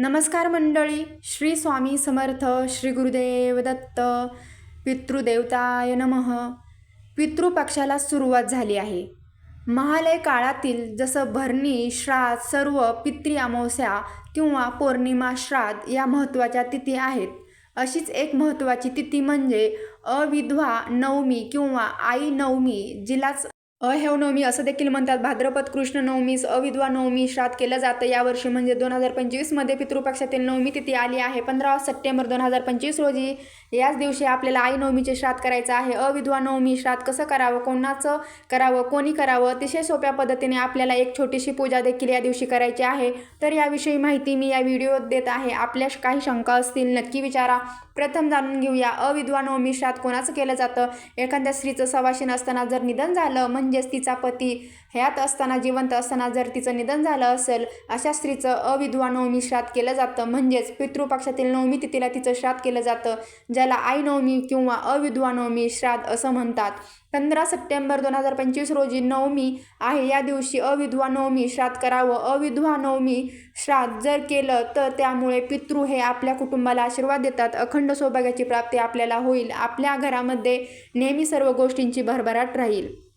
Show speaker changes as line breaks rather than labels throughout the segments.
नमस्कार मंडळी श्री स्वामी समर्थ श्री गुरुदेव दत्त पितृदेवताय नमः. पितृपक्षाला सुरुवात झाली आहे. महालय काळातील जसं भरणी श्राद्ध सर्व पितृ अमावस्या किंवा पौर्णिमा श्राद्ध या महत्त्वाच्या तिथी आहेत. अशीच एक महत्त्वाची तिथी म्हणजे अविधवा नवमी किंवा आई नवमी जिलाच अहेवनवमी असं देखील म्हणतात. भाद्रपद कृष्ण नवमीस अविधवा नवमी श्राद्ध केलं जातं. यावर्षी म्हणजे दोन हजार पंचवीसमध्ये पितृपक्षातील नवमी तिथी आली आहे. पंधरा सप्टेंबर दोन हजार पंचवीस रोजी याच दिवशी आपल्याला आई नवमीचे श्राद्ध करायचं आहे. अविधवा नवमी श्राद्ध कसं करावं कोणाचं करावं कोणी करावं अतिशय सोप्या पद्धतीने आपल्याला एक छोटीशी पूजा देखील या दिवशी करायची आहे. तर याविषयी माहिती मी या व्हिडिओत देत आहे. आपल्या काही शंका असतील नक्की विचारा. प्रथम जाणून घेऊया. अविधवा नवमी श्राद्ध कोणाचं केलं जातं? एखाद्या स्त्रीचं सवाशीन असताना जर निधन झालं म्हणजे म्हणजेच तिचा पती ह्यात असताना जिवंत असताना जर तिचं निधन झालं असेल अशा स्त्रीचं अविधवा नवमी श्राद्ध केलं जातं. म्हणजेच पितृपक्षातील नवमी तिथीला तिचं श्राद्ध केलं जातं ज्याला आई नवमी किंवा अविधवा नवमी श्राद्ध असं म्हणतात. पंधरा सप्टेंबर दोन हजार पंचवीस रोजी नवमी आहे. या दिवशी अविधवा नवमी श्राद्ध करावं. अविधवा नवमी श्राद्ध जर केलं तर त्यामुळे पितृ हे आपल्या कुटुंबाला आशीर्वाद देतात. अखंड सौभाग्याची प्राप्ती आपल्याला होईल. आपल्या घरामध्ये नेहमी सर्व गोष्टींची भरभराट राहील.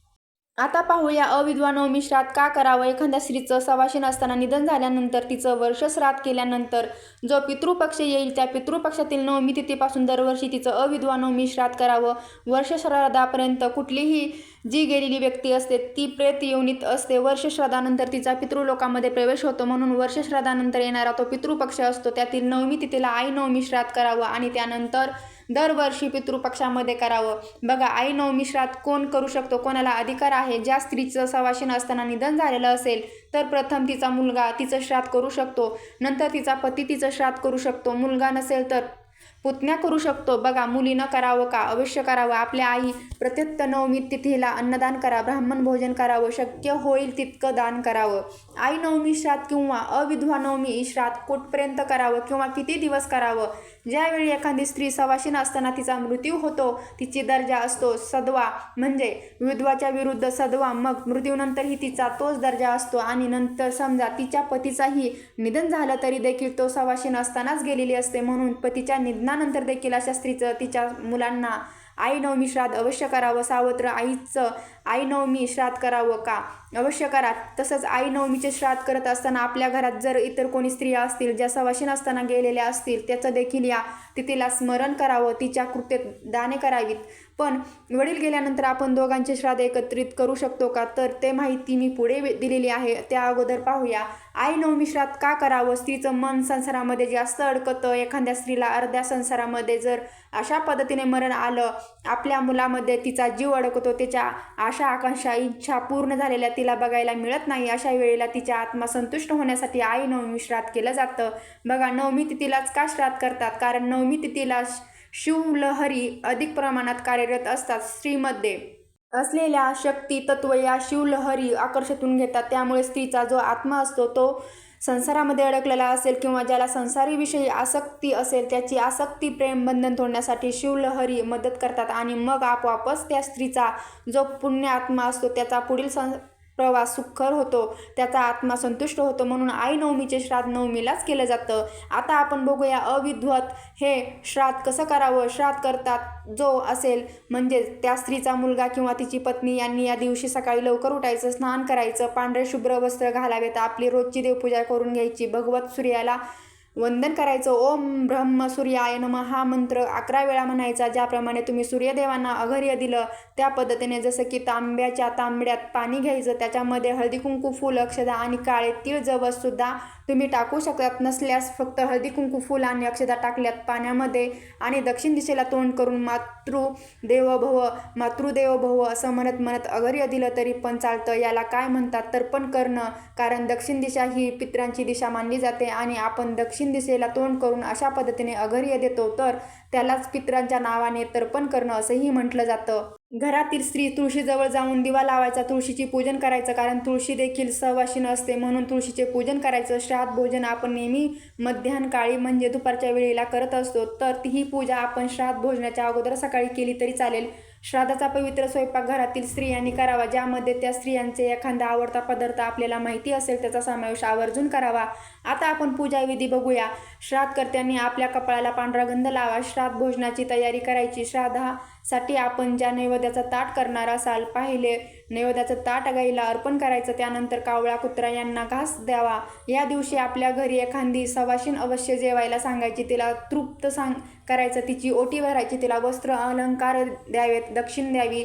आता पाहूया अविधवा नवमी श्राद्ध का करावं? एखाद्या स्त्रीचं सवाशीन असताना निधन झाल्यानंतर तिचं वर्ष श्राद्ध केल्यानंतर जो पितृपक्ष येईल त्या पितृपक्षातील नवमी तिथीपासून दरवर्षी तिचं अविधवा नवमी श्राद्ध करावं. वर्ष श्राद्धापर्यंत कुठलीही जी गेलेली व्यक्ती असते ती प्रेत योनीत असते. वर्ष श्राद्धानंतर तिचा पितृलोकामध्ये प्रवेश होतो. म्हणून वर्ष श्राद्धानंतर येणारा तो पितृपक्ष असतो. त्यातील नवमी तिथीला आई नवमी श्राद्ध करावं आणि त्यानंतर दरवर्षी पितृपक्षामध्ये करावं. बघा आई नवमी श्राद्ध कोण करू शकतो? कोणाला अधिकार आहे? ज्या स्त्रीचं सवाशीन असताना निधन झालेलं असेल तर प्रथम तिचा मुलगा तिचं श्राद्ध करू शकतो. नंतर तिचा पती तिचं श्राद्ध करू शकतो. मुलगा नसेल तर पुतण्या करू शकतो. बघा मुलीनं करावं का? अवश्य करावं. आपल्या आई प्रत्यक्त नवमी तिथीला अन्नदान करा ब्राह्मण भोजन करावं शक्य होईल तितकं दान करावं. आई नवमी श्राद्ध किंवा अविधवा नवमी श्राद्ध कुठपर्यंत करावं किंवा किती दिवस करावं? ज्यावेळी एखादी स्त्री सवाशीन असताना तिचा मृत्यू होतो तिची दर्जा असतो सदवा. म्हणजे विधवाच्या विरुद्ध सदवा मग मृत्यूनंतरही तिचा तोच दर्जा असतो. आणि नंतर समजा तिच्या पतीचाही निधन झालं तरी देखील तो सवाशीन असतानाच गेलेली असते. म्हणून पतीच्या निधनानंतर देखील अशा स्त्रीचं तिच्या मुलांना आई नवमी श्राद्ध अवश्य करावं. सावत्र आईचं आई नवमी श्राद्ध करावं का? अवश्य करा. तसंच आई नवमीचे श्राद्ध करत असताना आपल्या घरात जर इतर कोणी स्त्रिया असतील ज्या सवाशी असताना गेलेल्या असतील त्याचं देखील या तिथीला स्मरण करावं तिच्या कृत्य दाने करावीत. पण वडील गेल्यानंतर आपण दोघांचे श्राद्ध एकत्रित करू शकतो का? तर ते माहिती मी पुढे दिलेली आहे. त्या अगोदर पाहूया. आई नवमी श्राद्ध का करावं? स्त्रीचं मन संसारामध्ये जास्त अडकतं. एखाद्या स्त्रीला अर्ध्या संसारामध्ये जर अशा पद्धतीने मरण आलं आपल्या मुलामध्ये तिचा जीव अडकतो त्याच्या आशा आकांक्षा इच्छा पूर्ण झालेल्या तिला बघायला मिळत नाही. अशा वेळेला तिच्या आत्मा संतुष्ट होण्यासाठी आई नवमी श्राद्ध केलं जातं. बघा नवमी तिथीलाच का श्राद्ध करतात? कारण नवमी तिथीला शिवलहरी अधिक प्रमाणात कार्यरत असतात. स्त्रीमध्ये असलेल्या शक्ती तत्व या शिवलहरी आकर्षितून घेतात. त्यामुळे स्त्रीचा जो आत्मा असतो तो संसारामध्ये अडकलेला असेल किंवा ज्याला संसारीविषयी आसक्ती असेल त्याची आसक्ती प्रेम बंधन तोडण्यासाठी शिवलहरी मदत करतात आणि मग आपोआपच त्या स्त्रीचा जो पुण्य आत्मा असतो त्याचा पुढील सं प्रवास सुखर होतो. त्याचा आत्मा संतुष्ट होतो म्हणून आई नवमीचे श्राद्ध नवमीलाच केलं जातं. आता आपण बघूया अविद्वत. हे श्राद्ध कसं करावं? श्राद्ध करतात जो असेल म्हणजे त्या स्त्रीचा मुलगा किंवा तिची पत्नी. यांनी या दिवशी सकाळी लवकर उठायचं स्नान करायचं. पांढरे शुभ्र वस्त्र घालावेत. आपली रोजची देवपूजा करून घ्यायची. भगवत सूर्याला वंदन करायचं. ओम ब्रह्म सूर्याय नम हा मंत्र अकरा वेळा म्हणायचा ज्याप्रमाणे तुम्ही सूर्यदेवांना अघर्य दिलं त्या पद्धतीने जसं की तांब्याच्या तांबड्यात पाणी घ्यायचं त्याच्यामध्ये हळदी कुंकू फूल अक्षदा आणि काळे तीळ जवससुद्धा तुम्ही टाकू शकतात नसल्यास फक्त हळदी कुंकू फूल आणि अक्षदा टाकल्यात पाण्यामध्ये आणि दक्षिण दिशेला तोंड करून मातृ देव भव मातृदेव भव असं म्हणत म्हणत अघर्य दिलं तरी पण चालतं. याला काय म्हणतात? तर्पण करणं कारण दक्षिण दिशा ही पित्रांची दिशा मानली जाते आणि आपण दक्षिण दिशेला तोंड करून अशा पद्धतीने अघर्य देतो तर त्यालाच पित्रांच्या नावाने तर्पण करणं असंही म्हटलं जातं. घरातील स्त्री तुळशीजवळ जाऊन दिवा लावायचा तुळशीची पूजन करायचं कारण तुळशी देखील सहवाशी असते म्हणून तुळशीचे पूजन करायचं. श्राद्ध भोजन आपण नेहमी मध्याह्न काळी म्हणजे दुपारच्या वेळेला करत असतो तर ही पूजा आपण श्राद्ध भोजनाच्या अगोदर सकाळी केली तरी चालेल. श्राद्धाचा पवित्र स्वयंपाक घरातील स्त्रियांनी करावा ज्यामध्ये त्या स्त्रियांचे एखादा आवडता पदार्थ आपल्याला माहिती असेल त्याचा समावेश आवर्जून करावा. आता आपण पूजाविधी बघूया. श्राद्धकर्त्यांनी आपल्या कपाळाला पांढरा गंध लावा. श्राद्ध भोजनाची तयारी करायची. श्राद्धासाठी आपण ज्या नैवेद्याचा ताट करणार असाल पाहिले नैवेद्याचं ताट गाईला अर्पण करायचं त्यानंतर कावळा कुत्रा यांना घास द्यावा. या दिवशी आपल्या घरी एखादी सवाशीण अवश्य जेवायला सांगायची तिला तृप्त सांग करायचं तिची ओटी भरायची तिला वस्त्र अलंकार द्यावेत दक्षिण द्यावी.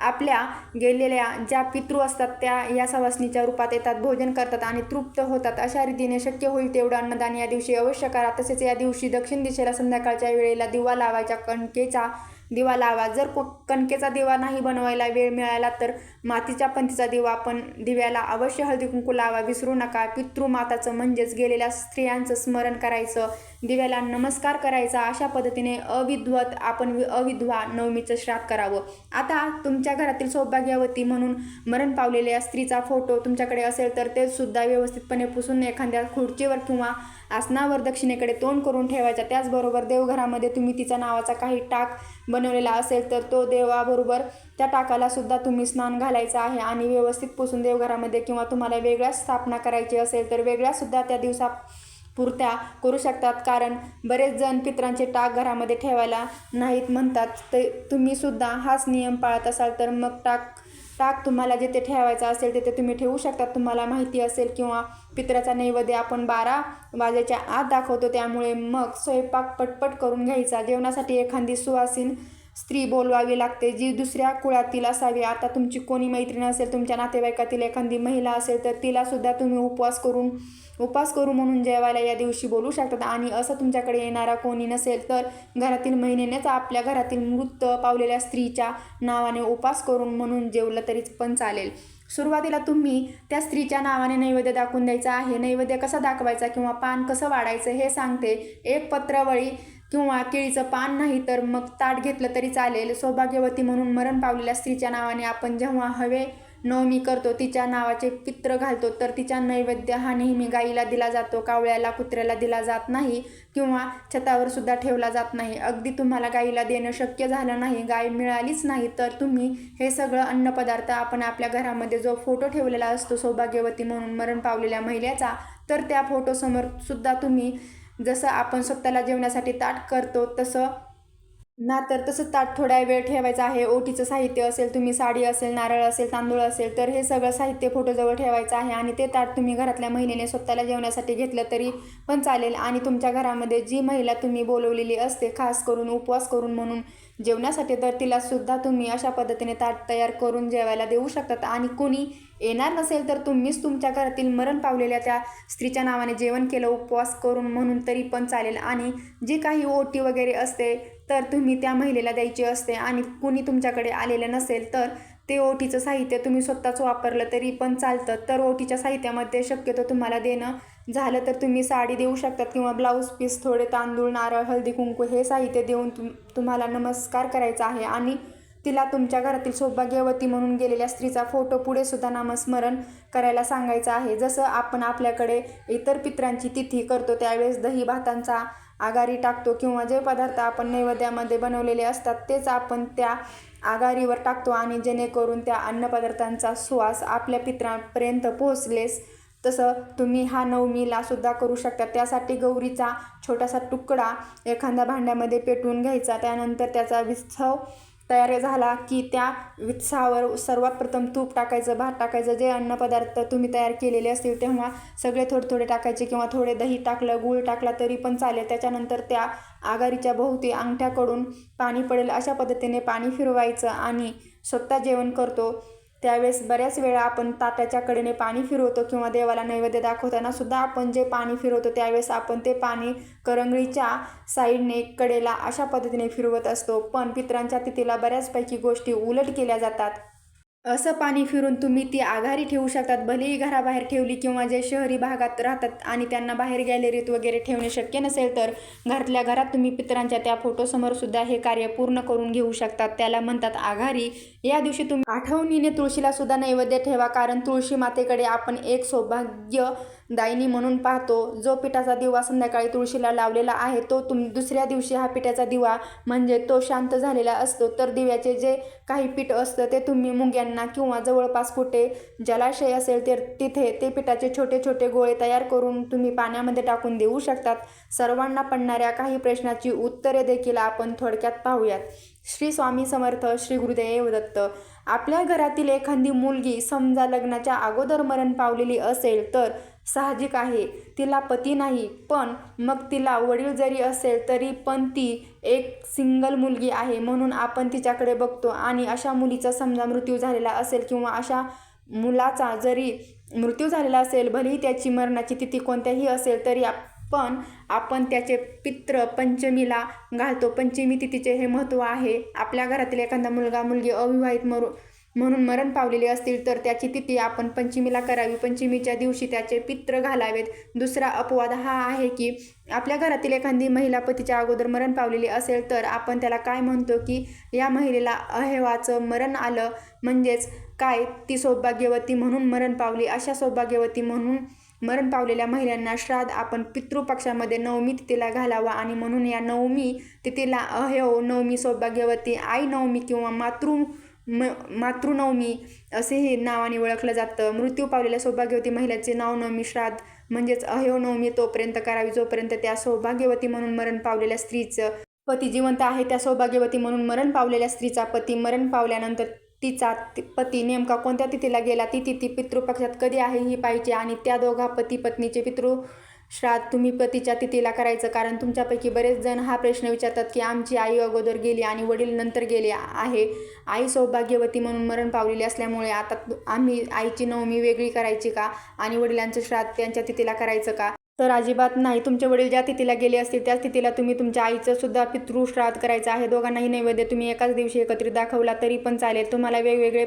आपल्या गेलेल्या ज्या पितृ असतात त्या या सवासणीच्या रूपात येतात भोजन करतात आणि तृप्त होतात. अशा रीतीने शक्य होईल तेवढं अन्नदान या दिवशी अवश्य करा. तसेच या दिवशी दक्षिण दिशेला संध्याकाळच्या वेळेला दिवा लावायच्या कणकेचा दिवा लावा. जर को कणकेचा दिवा नाही बनवायला वेळ मिळाला तर मातीच्या पंथीचा दिवा आपण दिव्याला अवश्य हळदी कुंकू लावा. विसरू नका. पितृमाताचं म्हणजेच गेलेल्या स्त्रियांचं स्मरण करायचं. दिव्याला नमस्कार करायचा. अशा पद्धतीने अविद्वत आपण वि- अविधवा नवमीचं श्राद्ध करावं. आता तुमच्या घरातील सौभाग्यवती म्हणून मरण पावलेल्या स्त्रीचा फोटो तुमच्याकडे असेल तर ते सुद्धा व्यवस्थितपणे पुसून एखाद्या खुर्चीवर किंवा आसनावर दक्षिणेकडे तोंड करून ठेवायचा. त्याचबरोबर देवघरामध्ये तुम्ही तिचा नावाचा काही टाक बनवलेला असेल तर तो देवाबरोबर त्या टाकाला सुद्धा तुम्ही स्नान घालायचं आहे आणि व्यवस्थित पुसून देवघरामध्ये किंवा तुम्हाला वेगळ्या स्थापना करायची असेल तर वेगळ्या सुद्धा त्या दिवसा पुरत्या करू शकतात. कारण बरेच जण पित्रांचे टाक घरामध्ये ठेवायला नाहीत म्हणतात. ते तुम्ही सुद्धा हाच नियम पाळत असाल तर मग टाक ताक तुम्हाला जिथे ठेवायचा असेल तिथे तुम्ही ठेवू शकता. तुम्हाला माहिती असेल किंवा पित्राचा नैवेद्य आपण बारा वाजेच्या आत दाखवतो त्यामुळे मग स्वयंपाक पटपट करून घ्यायचा. जेवणासाठी एखादी सुवासीन स्त्री बोलवावी लागते जी दुसऱ्या कुळातील असावी. आता तुमची कोणी मैत्रीण असेल तुमच्या नातेवाईकातील एखादी महिला असेल तर तिलासुद्धा तुम्ही उपवास करून उपास करू म्हणून जेवायला या दिवशी बोलू शकतात. आणि असं तुमच्याकडे येणारा कोणी नसेल तर घरातील महिनेनेच आपल्या घरातील मृत पावलेल्या स्त्रीच्या नावाने उपास करून म्हणून जेवलं तरी पण चालेल. सुरुवातीला तुम्ही त्या स्त्रीच्या नावाने नैवेद्य दाखवून द्यायचा आहे. नैवेद्य कसा दाखवायचा किंवा पान कसं वाढायचं हे सांगते. एक पत्रावळी किंवा केळीचं पान नाही तर मग ताट घेतलं तरी चालेल. सौभाग्यवती म्हणून मरण पावलेल्या स्त्रीच्या नावाने आपण जेव्हा हवे नवमी करतो तिच्या नावाचे पित्र घालतो तर तिचा नैवेद्य हा नेहमी गाईला दिला जातो कावळ्याला कुत्र्याला दिला जात नाही किंवा छतावर सुद्धा ठेवला जात नाही. अगदी तुम्हाला गाईला देणं शक्य झालं नाही गाय मिळालीच नाही तर तुम्ही हे सगळं अन्नपदार्थ आपण आपल्या घरामध्ये जो फोटो ठेवलेला असतो सौभाग्यवती म्हणून मरण पावलेल्या महिलेचा तर त्या फोटोसमोर सुद्धा तुम्ही जसं आपण स्वतःला जेवण्यासाठी ताट करतो तसं ना तर तसं ताट थोडा वेळ ठेवायचं आहे. ओटीचं साहित्य असेल तुम्ही साडी असेल नारळ असेल तांदूळ असेल तर हे सगळं साहित्य फोटोजवळ ठेवायचं आहे आणि ते ताट तुम्ही घरातल्या महिलेने स्वतःला जेवण्यासाठी घेतलं तरी पण चालेल. आणि तुमच्या घरामध्ये जी महिला तुम्ही बोलवलेली असते खास करून उपवास करून म्हणून जेवण्यासाठी तर तिला सुद्धा तुम्ही अशा पद्धतीने ताट तयार करून जेवायला देऊ शकतात. आणि कोणी येणार नसेल तर तुम्हीच तुमच्या घरातील मरण पावलेल्या त्या स्त्रीच्या नावाने जेवण केलं उपवास करून म्हणून तरी पण चालेल. आणि जी काही ओटी वगैरे असते तर तुम्ही त्या महिलेला द्यायची असते. आणि कुणी तुमच्याकडे आलेलं नसेल तर ते ओटीचं साहित्य तुम्ही स्वतःच वापरलं तरी पण चालतं. तर ओटीच्या साहित्यामध्ये शक्यतो तुम्हाला देणं झालं तर तुम्ही साडी देऊ शकतात किंवा ब्लाऊज पीस थोडे तांदूळ नारळ हळदी कुंकू हे साहित्य देऊन तुम तुम्हाला नमस्कार करायचा आहे. आणि तिला तुमच्या घरातील सौभाग्यवती म्हणून गेलेल्या स्त्रीचा फोटो पुढे सुद्धा नामस्मरण करायला सांगायचं आहे. जसं आपण आपल्याकडे इतर पित्रांची तिथी करतो त्यावेळेस दही भातांचा आघारी टाकतो किंवा जे पदार्थ आपण नैवेद्यामध्ये बनवलेले असतात तेच आपण त्या आघारीवर टाकतो आणि जेणेकरून त्या अन्नपदार्थांचा सुवास आपल्या पित्रांपर्यंत पोहोचलेस तसं तुम्ही हा नवमीला सुद्धा करू शकता. त्यासाठी गौरीचा छोटासा तुकडा एखाद्या भांड्यामध्ये पेटवून घ्यायचा. त्यानंतर त्याचा विस्तव तयार झाला की त्या वित्सावर सर्वात प्रथम तूप टाकायचं भात टाकायचं जे अन्नपदार्थ तुम्ही तयार केलेले असतील तेव्हा सगळे थोडे थोडे टाकायचे किंवा थोडे दही टाकलं गूळ टाकला तरी पण चालेल. त्याच्यानंतर त्या आघारीच्या भोवती अंगठ्याकडून पाणी पडेल अशा पद्धतीने पाणी फिरवायचं आणि स्वतः जेवण करतो. त्यावेळेस बऱ्याच वेळा आपण ताटाच्या कडेने पाणी फिरवतो किंवा देवाला नैवेद्य दाखवताना सुद्धा आपण जे पाणी फिरवतो त्यावेळेस आपण ते पाणी करंगळीच्या साईडने कडेला अशा पद्धतीने फिरवत असतो. पण पित्रांच्या तिथीला बऱ्याचपैकी गोष्टी उलट केल्या जातात. असं पाणी फिरून तुम्ही ती आघारी ठेवू शकतात. भलेही घराबाहेर ठेवली किंवा जे शहरी भागात राहतात आणि त्यांना बाहेर गॅलरीत वगैरे ठेवणे शक्य नसेल तर घरातल्या घरात तुम्ही पितरांच्या त्या फोटोसमोर सुद्धा हे कार्य पूर्ण करून घेऊ शकतात. त्याला म्हणतात आघारी या दिवशी तुम्ही आठवणीने तुळशीला सुद्धा नैवेद्य ठेवा कारण तुळशी मातेकडे आपण एक सौभाग्य दायनी म्हणून पाहतो. जो पिठाचा दिवा संध्याकाळी तुळशीला लावलेला आहे तो तुम दुसऱ्या दिवशी हा पिठाचा दिवा म्हणजे तो शांत झालेला असतो. तर दिव्याचे जे काही पीठ असतं ते तुम्ही मुंग्यांना किंवा जवळपास कुठे जलाशय असेल तर तिथे ते पिठाचे छोटे छोटे गोळे तयार करून तुम्ही पाण्यामध्ये टाकून देऊ शकतात. सर्वांना पडणाऱ्या काही प्रश्नाची उत्तरे देखील आपण थोडक्यात पाहूयात. श्री स्वामी समर्थ श्री गुरुदेव दत्त. आपल्या घरातील एखादी मुलगी समजा लग्नाच्या अगोदर मरण पावलेली असेल तर साहजिक आहे. तिला पती नाही पण मग तिला वडील जरी असेल तरी पण ती एक सिंगल मुलगी आहे म्हणून आपण तिच्याकडे बघतो. आणि अशा मुलीचा समजा मृत्यू झालेला असेल किंवा अशा मुलाचा जरी मृत्यू झालेला असेल भलेही त्याची मरणाची तिथी कोणत्याही असेल तरी पण आपण त्याचे पित्र पंचमीला घालतो. पंचमी तिथीचे हे महत्त्व आहे. आपल्या घरातील एखादा मुलगा मुलगी अविवाहित मरू म्हणून मरण पावलेले असतील तर त्याची तिथी आपण पंचमीला करावी. पंचमीच्या दिवशी त्याचे पित्र घालावेत. दुसरा अपवाद हा आहे की आपल्या घरातील एखादी महिला पतीच्या अगोदर मरण पावलेली असेल तर आपण त्याला काय म्हणतो की या महिलेला अहेवाचं मरण आलं म्हणजेच काय? ती सौभाग्यवती म्हणून मरण पावली. अशा सौभाग्यवती म्हणून मरण पावलेल्या महिलांना श्राद्ध आपण पितृपक्षामध्ये नवमी तिथीला घालावा आणि म्हणून या नवमी तिथीला अहेव नवमी सौभाग्यवती आई नवमी किंवा मातृ म मातृनवमी असे हे नावाने ओळखलं जातं. मृत्यू पावलेल्या सौभाग्यवती महिलेचे नाव नवमी श्राद्ध म्हणजेच अहेव तोपर्यंत करावी. जोपर्यंत त्या सौभाग्यवती म्हणून मरण पावलेल्या स्त्रीचं पती जिवंत आहे त्या सौभाग्यवती म्हणून मरण पावलेल्या स्त्रीचा पती मरण पावल्यानंतर तिचा पती नेमका कोणत्या तिथीला गेला? ती तिथी पितृपक्षात कधी आहे ही पाहिजे आणि त्या दोघा पती पत्नीचे पितृ श्राद्ध तुम्ही पतीच्या तिथीला करायचं. कारण तुमच्यापैकी बरेच जण हा प्रश्न विचारतात की आमची आई अगोदर गेली आणि वडील नंतर गेले आहे. आई सौभाग्यवती म्हणून मरण पावलेली असल्यामुळे आता आम्ही आईची नवमी वेगळी करायची का? आणि वडिलांचं श्राद्ध त्यांच्या तिथीला करायचं का? तर अजिबात नाही. तुमचे वडील ज्या तिथीला गेले असतील त्या तिथीला तुम्ही तुमच्या आईचं सुद्धा पितृश्राद्ध करायचं आहे. दोघांनाही नैवेद्य तुम्ही एकाच दिवशी एकत्रित दाखवला तरी पण चालेल. तुम्हाला वेगवेगळे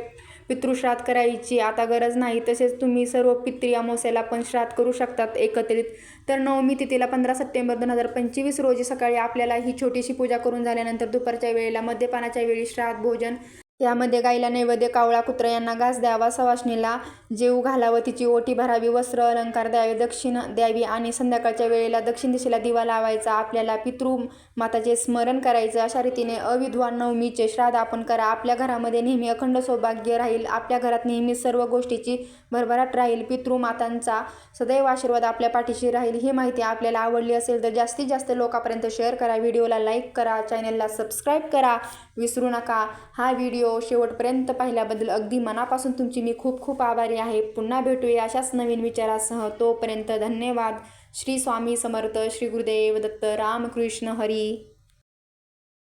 पितृश्राद्ध करायची आता गरज नाही. तसेच तुम्ही सर्व पित्री अमावस्याला पण श्राद्ध करू शकतात एकत्रित. तर नवमी तिथीला पंधरा सप्टेंबर दोन हजार पंचवीस रोजी सकाळी आपल्याला ही छोटीशी पूजा करून झाल्यानंतर दुपारच्या वेळेला मद्यपानाच्या वेळी श्राद्ध भोजन यामध्ये गाईला नैवेद्य कावळा कुत्रा यांना घास द्यावा सवासणीला जेऊ घालावं तिची ओटी भरावी वस्त्र अलंकार द्यावे दक्षिण द्यावी आणि संध्याकाळच्या वेळेला दक्षिण दिशेला दिवा लावायचा आपल्याला पितृ माताचे स्मरण करायचं अशा रीतीने अविधवा नवमीचे श्राद्ध आपण करा. आपल्या घरामध्ये नेहमी अखंड सौभाग्य राहील. आपल्या घरात नेहमी सर्व गोष्टीची भरभराट राहील. पितृमातांचा सदैव आशीर्वाद आपल्या पाठीशी राहील. ही माहिती आपल्याला आवडली असेल तर जास्तीत जास्त लोकांपर्यंत शेअर करा. व्हिडिओला लाईक करा. चॅनलला सबस्क्राईब करा. विसरू नका. हा व्हिडिओ व्हिडिओ शेवटपर्यंत पाहिल्याबद्दल अगदी मनापासून तुमची मी खूप खूप आभारी आहे. पुन्हा भेटूया अशाच नवीन विचारासह. तोपर्यंत धन्यवाद. श्री स्वामी समर्थ श्री गुरुदेव दत्त रामकृष्ण हरी.